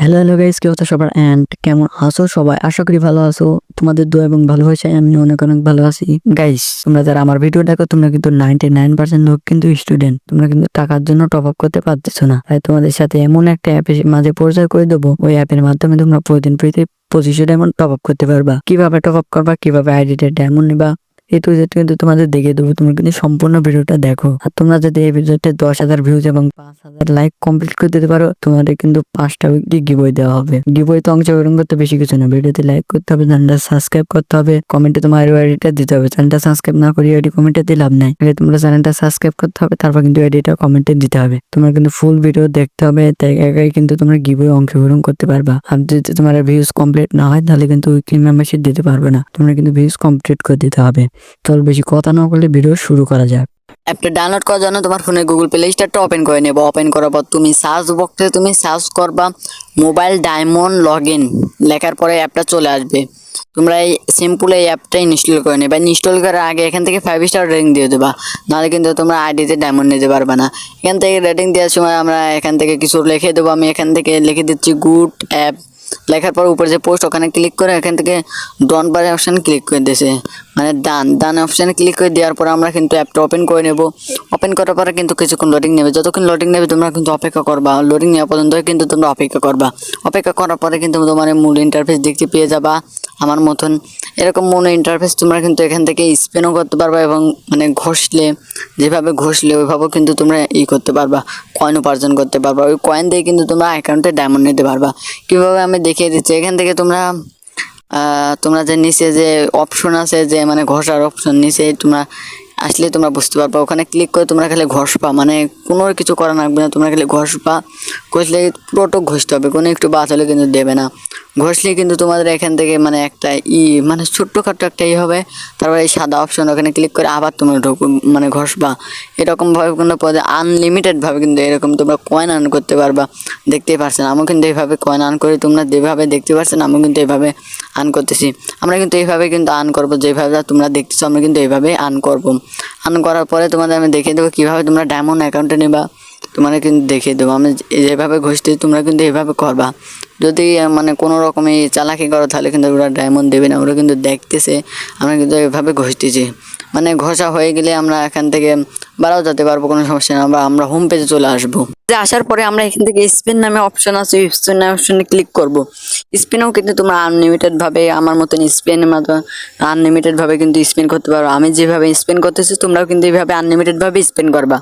Hello hello guys কি হতো সবার? অ্যান্ড কেমন আছো সবাই? আশা করি ভালো আছো। তোমাদের দোয়া এবং ভালোবাসায় আমি অনেক অনেক ভালো আছি। গাইস তোমরা যারা আমার ভিডিও দেখো, তোমরা কিন্তু নাইনটি নাইন পার্সেন্ট লোক কিন্তু স্টুডেন্ট তোমরা কিন্তু টাকার জন্য টপ আপ করতে পারতেছো না। তাই তোমাদের সাথে এমন একটা অ্যাপের মাঝে পরিচয় করে দেবো। ওই অ্যাপের মাধ্যমে তোমরা প্রতিদিন প্রতি পঁচিশশো ডায়মন্ড টপ আপ করতে পারবা। কীভাবে টপ আপ করবা, কীভাবে আইডিতে ডায়মন্ড নিবা এই তো কিন্তু তোমাদের দেখে দেবো। তোমরা কিন্তু সম্পূর্ণ ভিডিওটা দেখো। আর তোমরা যদি এই ভিডিওতে দশ হাজার ভিউজ এবং পাঁচ হাজার লাইক কমপ্লিট করে দিতে পারো, তোমাদের কিন্তু পাঁচটা উইকলি গিবই দেওয়া হবে। গিবইতে অংশগ্রহণ করতে বেশি কিছু না। ভিডিওতে লাইক করতে হবে, চ্যানেলটা সাবস্ক্রাইব করতে হবে। কমেন্টে তোমার আইডিটা দিতে হবে। চ্যানেলটা সাবস্ক্রাইব না করি আইডি কমেন্টে দিয়ে লাভ নাই। আগে তোমরা চ্যানেলটা সাবস্ক্রাইব করতে হবে, তারপর কিন্তু আইডিটা কমেন্টে দিতে হবে। তোমরা কিন্তু ফুল ভিডিও দেখতে হবে। তাই একাই কিন্তু তোমরা গিবই অংশগ্রহণ করতে পারবা। আর যদি তোমার ভিউজ কমপ্লিট না হয়, তাহলে কিন্তু উইকলি মেম্বারশিপ দিতে পারবে না। তোমরা কিন্তু ভিউজ কমপ্লিট করে দিতে হবে। চল বেশি কথা না বলে ভিডিও শুরু করা যাক। অ্যাপটা ডাউনলোড করার জন্য তোমার ফোনে গুগল প্লে স্টোরটা ওপেন করে নেব। ওপেন করার পর তুমি সার্চ বক্সে তুমি সার্চ করবা মোবাইল ডায়মন্ড লগ ইন লেখার পরে অ্যাপটা চলে আসবে। তোমরা এই সিম্পল এই অ্যাপটা ইনস্টল করে নেবে। ইনস্টল করার আগে এখান থেকে ফাইভ স্টার রেটিং দিয়ে দেবা। নাহলে কিন্তু তোমরা আইডিতে ডায়মন্ড নিতে পারবে না। এখান থেকে রেটিং দেওয়ার সময় আমরা এখান থেকে কিছু লিখে দেবো। আমি এখান থেকে লিখে দিচ্ছি গুড অ্যাপ লেখার পর উপরে যে পোস্ট ওখানে ক্লিক করে এখান থেকে ডন বার অপশান ক্লিক করে দিয়েছে। মানে ডান ডান অপশানে ক্লিক করে দেওয়ার পর আমরা কিন্তু অ্যাপটা ওপেন করে নেব। ওপেন করার পরে কিন্তু কিছুক্ষণ লোডিং নেবে। যতক্ষণ লোডিং নেবে তোমরা কিন্তু অপেক্ষা করবা। লোডিং নেওয়া পর্যন্ত কিন্তু তোমরা অপেক্ষা করবা। অপেক্ষা করার পরে কিন্তু তোমার মূল ইন্টারফেস দেখতে পেয়ে যাবা আমার মতন। এরকম মনে ইন্টারফেস তোমরা কিন্তু এখান থেকে স্পেনও করতে পারবা এবং মানে ঘষলে, যেভাবে ঘষলে ওইভাবেও কিন্তু তোমরা ই করতে পারবা কয়েন উপার্জন করতে পারবা। ওই কয়েন দিয়ে কিন্তু তোমরা অ্যাকাউন্টে ডায়মন্ড নিতে পারবা। কীভাবে আমি দেখিয়ে দিচ্ছি, এখান থেকে তোমরা তোমরা যে নিচে যে অপশন আছে, যে মানে ঘষার অপশন নিচে তোমরা আসলে তোমরা বুঝতে পারবা। ওখানে ক্লিক করে তোমরা খালি ঘষবা। মানে কোনো কিছু করা লাগবে না। তোমরা খালি ঘষবা। ঘষলে পুরোটা ঘষতে হবে। কোনো একটু বাদ হলে কিন্তু দেবে না। ঘষলে কিন্তু তোমাদের এখান থেকে মানে একটা ই মানে ছোট্টখাট্টো একটা ই হবে। তারপরে এই সাদা অপশন ওখানে ক্লিক করে আবার তোমরা ঢুক মানে ঘষবা। এরকমভাবে কোনো পদে আনলিমিটেডভাবে কিন্তু এরকম তোমরা কয়েন আর্ন করতে পারবা। দেখতেই পারছেন আমি কিন্তু এইভাবে কয়েন আর্ন করে, তোমরা যেভাবে দেখতে পারছেন আমি কিন্তু এইভাবে আর্ন করতেছি। আমরা কিন্তু এইভাবে কিন্তু আর্ন করব, যেভাবে তোমরা দেখতেছো, আমরা কিন্তু এইভাবে আর্ন করব। আর্ন করার পরে তোমাদের আমি দেখিয়ে দেবো কীভাবে তোমরা ডায়মন্ড অ্যাকাউন্টে নেবা। তোমাদের কিন্তু দেখিয়ে দেবো। আমি যেভাবে ঘষতে তোমরা কিন্তু এভাবে করবা। যদি মানে কোনো রকমে চালাকি করো, তাহলে কিন্তু ওরা ডায়মন্ড দেবে না। ওরা কিন্তু দেখতেছে, আমরা কিন্তু এভাবে ঘষতেছি। মানে ঘষা হয়ে গেলে আমরা এখান থেকে বাড়াও যেতে পারব, কোনো সমস্যা না বা আমরা হোম পেজে চলে আসব। যে আসার পরে আমরা এখান থেকে স্পিন নামে অপশন আছে স্পিন নামে অপশনে ক্লিক করব। স্পিনেও কিন্তু তোমরা আনলিমিটেড ভাবে আমার মতন স্পিনের মাধ্যমে আনলিমিটেড ভাবে কিন্তু স্পিন করতে পারো। আমি যেভাবে স্পিন করতেছি, তোমরাও কিন্তু এইভাবে আনলিমিটেড ভাবে স্পিন করবা।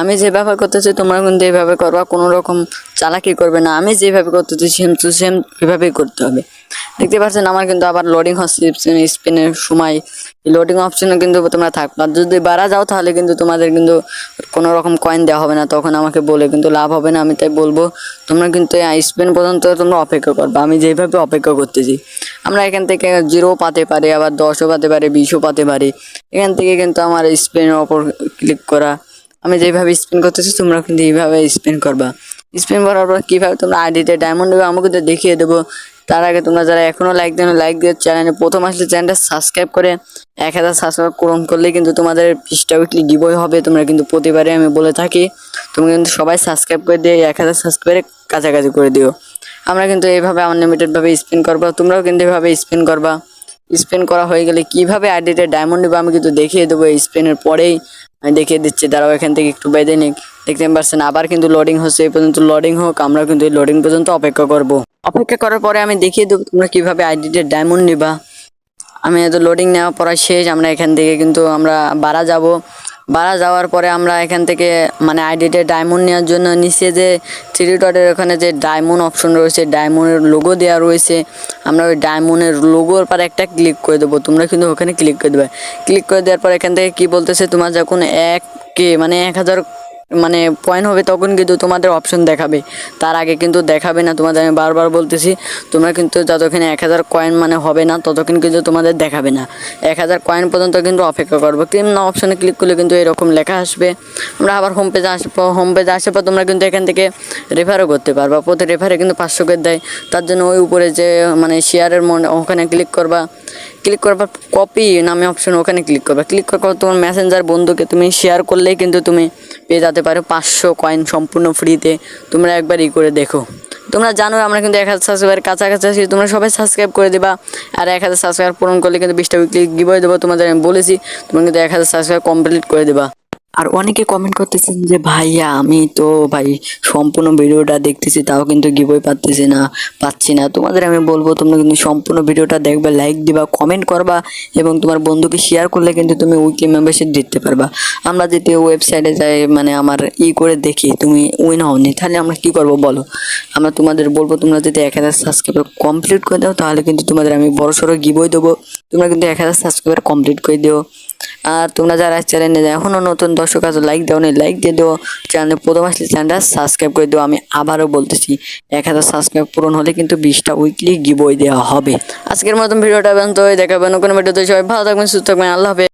আমি যেভাবে করতেছি, তোমরাও কিন্তু এইভাবে করবা, কোনো রকম চালাকি করবে না। আমি যেভাবে করতেছি সেম টু সেম এভাবেই করতে হবে। দেখতে পাচ্ছেন, আমার কিন্তু আবার লোডিং হচ্ছে স্পিনের সময়। লোডিং অপশনে কিন্তু তোমরা থাকবে। যদি বাড়া যাও, তাহলে কিন্তু তোমাদের কিন্তু কোনো রকম কয়েন দেওয়া হবে না, তখন আমাকে বলে, কিন্তু লাভ হবে না, আমি তাই বলব, তোমরা কিন্তু স্পেন পর্যন্ত তোমরা অপেক্ষা করবে, আমি যেভাবে অপেক্ষা করতেছি। আমরা এখান থেকে জিরো পাতে পারি, আবার দশও পাতে পারি বিশও পাতে পারি। এখান থেকে কিন্তু আমার স্পেনের ওপর ক্লিক করা। আমি যেভাবে স্পেন করতেছি, তোমরা কিন্তু এইভাবে স্পেন করবা। স্পিন করার পর কীভাবে তোমরা আইডিতে ডায়মন্ড দেবে আমাকে তো দেখিয়ে দেবো। তার আগে তোমরা যারা এখনও লাইক দেন লাইক দিয়ে চ্যানেলে প্রথম আসলে চ্যানেলটা সাবস্ক্রাইব করে এক হাজার সাবস্ক্রাইব পূরণ করলে কিন্তু তোমাদের পিসটা উইকলি গিবই হবে। তোমরা কিন্তু প্রতিবারে আমি বলে থাকি, তোমরা কিন্তু সবাই সাবস্ক্রাইব করে দিয়ে এক হাজার সাবস্ক্রাইবের কাছাকাছি করে দিও। আমরা কিন্তু এইভাবে আনলিমিটেডভাবে স্পিন করব, তোমরাও কিন্তু এভাবে স্পিন করবা। স্পেন করা হয়ে গেলে কীভাবে আইডিতে ডায়মন্ড নেব, আমি কিন্তু দেখিয়ে দেবো এই স্পেনের পরেই। আমি দেখিয়ে দিচ্ছি, দাঁড়াও এখান থেকে একটু বেঁধে নিক দেখতে পাচ্ছেন আবার কিন্তু লোডিং হচ্ছে, এই পর্যন্ত লোডিং হোক আমরা কিন্তু এই লোডিং পর্যন্ত অপেক্ষা করব। অপেক্ষা করার পরে আমি দেখিয়ে দেবো তোমরা কীভাবে আইডিতে ডায়মন্ড নিবা। আমি এত লোডিং নেওয়া পড়া শেষ, আমরা এখান থেকে কিন্তু আমরা বাড়া যাব। বাড়া যাওয়ার পরে আমরা এখান থেকে মানে আইডিতে ডায়মন্ড নেওয়ার জন্য নিচে যে থ্রি ডটের ওখানে যে ডায়মন্ড অপশন রয়েছে ডায়মন্ডের লোগো দেওয়া রয়েছে, আমরা ওই ডায়মন্ডের লোগোর পর একটা ক্লিক করে দেবো। তোমরা কিন্তু ওখানে ক্লিক করে দেবে। ক্লিক করে দেওয়ার পর এখান থেকে কি বলতেছে, তোমার যখন এক কে মানে এক হাজার মানে পয়েন্ট হবে তখন কিন্তু তোমাদের অপশন দেখাবে। তার আগে কিন্তু দেখাবে না, তোমাদের আমি বারবার বলতেছি, তোমরা কিন্তু যতক্ষণ এক হাজার কয়েন মানে হবে না ততক্ষণ কিন্তু তোমাদের দেখাবে না। এক হাজার কয়েন পর্যন্ত কিন্তু অপেক্ষা করব। না অপশনে ক্লিক করলে কিন্তু এরকম লেখা আসবে। আমরা আবার হোম পেজে আসব হোম পেজে আসার পর তোমরা কিন্তু এখান থেকে রেফারও করতে পারবা। প্রতি রেফারে কিন্তু পাঁচশো করে দেয়। তার জন্য ওই উপরে যে মানে শেয়ারের মনে ওখানে ক্লিক করবা। ক্লিক করবার কপি নামে অপশন ওখানে ক্লিক করবে। ক্লিক করার পর তোমার মেসেঞ্জার বন্ধুকে তুমি শেয়ার করলেই কিন্তু তুমি পেয়ে যেতে পারো পাঁচশো কয়েন সম্পূর্ণ ফ্রিতে তোমরা একবার ই করে দেখো। তোমরা জানো আমরা কিন্তু এক হাজার সাবস্ক্রাইবার কাছাকাছি আছি। তোমরা সবাই সাবস্ক্রাইব করে দেবা। আর এক হাজার সাবস্ক্রাইবার পূরণ করলে কিন্তু বিশটা উইকলি গিভওয়ে দেবো। তোমাদের আমি বলেছি, তোমরা কিন্তু এক হাজার সাবস্ক্রাইব কমপ্লিট করে দেবা। আর অনেকে কমেন্ট করতেছেন যে, ভাইয়া, আমি তো ভাই সম্পূর্ণ ভিডিওটা দেখতেছি, তাও কিন্তু গিবই পাচ্তেছি না, পাচ্ছি না। তোমাদের আমি বলব, তোমরা কিন্তু সম্পূর্ণ ভিডিওটা দেখবে লাইক দিবা কমেন্ট করবা এবং তোমার বন্ধুকে শেয়ার করলে কিন্তু তুমি উইকলি মেম্বারশিপ দিতে পারবা। আমরা যদি ওয়েবসাইটে যাই মানে আমার ই করে দেখি, তুমি উইন হওনি, তাহলে আমরা কি করব বলো? আমরা তোমাদের বলব, তোমরা যদি এক হাজার সাবস্ক্রাইবার কমপ্লিট করে দাও, তাহলে কিন্তু তোমাদের আমি বড় সড়ো গিবই দেবো। তোমরা কিন্তু এক হাজার সাবস্ক্রাইবার কমপ্লিট করে দিও। আর তোমরা যারা চ্যানেলে এখনও নতুন দর্শক আছো লাইক দাও নি লাইক দিয়ে দেবো চ্যানেলে প্রথম আসলে চ্যানেলটা সাবস্ক্রাইব করে দেবো আমি আবারও বলতেছি, এক হাজার সাবস্ক্রাইব পূরণ হলে কিন্তু বিশটা উইকলি গিবই দেওয়া হবে। আজকের মতন ভিডিওটা ব্যন্ত হয়ে দেখাবেন কোনো ভিডিওতে সবাই ভালো থাকবেন, সুস্থ থাকবেন। আল্লাহ হাফেজ।